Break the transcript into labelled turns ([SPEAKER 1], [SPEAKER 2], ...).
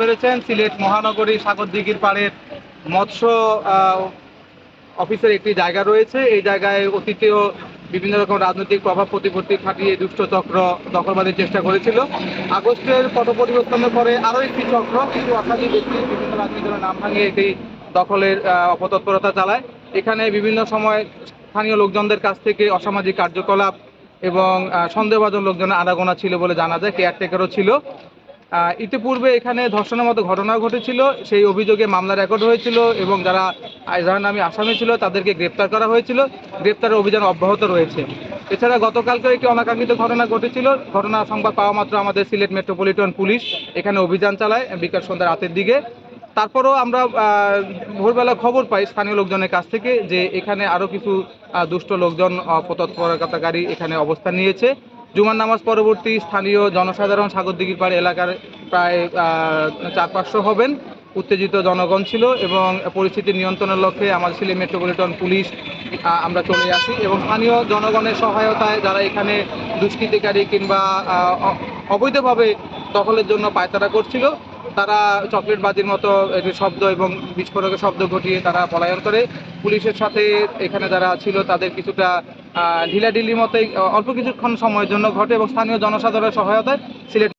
[SPEAKER 1] পেরেছেন, সিলেট মহানগরী সাগর দিঘির পাড়ের মৎস্য অফিসের একটি জায়গা রয়েছে। এই জায়গায় অতীতেও বিভিন্ন রকম রাজনৈতিক প্রভাব, প্রতিপত্তি খাটিয়ে দুষ্ট চক্র দখলবাদের চেষ্টা করেছিল। আগস্টের পট পরিবর্তনের পরে আরও একটি চক্র কিছু অসাধু ব্যক্তি বিভিন্ন রাজনৈতিক দলের নাম ভাঙিয়ে এটি দখলের অপতৎপরতা চালায়। এখানে বিভিন্ন সময় স্থানীয় লোকজনদের কাছ থেকে অসামাজিক কার্যকলাপ এবং সন্দেহভাজন লোকজনের আনাগোনা ছিল বলে জানা যায়, কেয়ারটেকারও ছিল। ইতিপূর্বে এখানে ধর্ষণের মতো ঘটনা ঘটেছিল। সেই অভিযোগে মামলা রেকর্ড হয়েছিল এবং যারা আইজাহার নামে আসামি ছিল, তাদেরকে গ্রেপ্তার করা হয়েছিল। গ্রেপ্তারের অভিযান অব্যাহত রয়েছে। এছাড়া গতকালকে একটি অনাকাঙ্ক্ষিত ঘটনা ঘটেছিল। ঘটনা সংবাদ পাওয়া মাত্র আমাদের সিলেট মেট্রোপলিটন পুলিশ এখানে অভিযান চালায় বিকাল সন্ধ্যা রাতের দিকে। তারপরেও আমরা ভোরবেলা খবর পাই স্থানীয় লোকজনের কাছ থেকে যে এখানে আরও কিছু দুষ্ট লোকজন অপতৎপরতাকারী এখানে অবস্থান নিয়েছে। জুমার নামাজ পরবর্তী স্থানীয় জনসাধারণ সাগরদিঘির পাড় এলাকার প্রায় চার পাঁচশো হবেন। উত্তেজিত জনগণ ছিল এবং পরিস্থিতি নিয়ন্ত্রণের লক্ষ্যে আমাদের সিলেট মেট্রোপলিটন পুলিশ আমরা চলে আসি এবং স্থানীয় জনগণের সহায়তায় যারা এখানে দুষ্কৃতিকারী কিংবা অবৈধভাবে দখলের জন্য পায়তারা করছিল, তারা চকলেট বাজির মতো একটি শব্দ এবং বিস্ফোরকের শব্দ ঘটিয়ে তারা পলায়ন করে। পুলিশের সাথে এখানে যারা ছিল তাদের কিছুটা ঢিলাঢিলির মতোই অল্প কিছুক্ষণ সময়ের জন্য ঘটে এবং স্থানীয় জনসাধারণের সহায়তায় সিলেট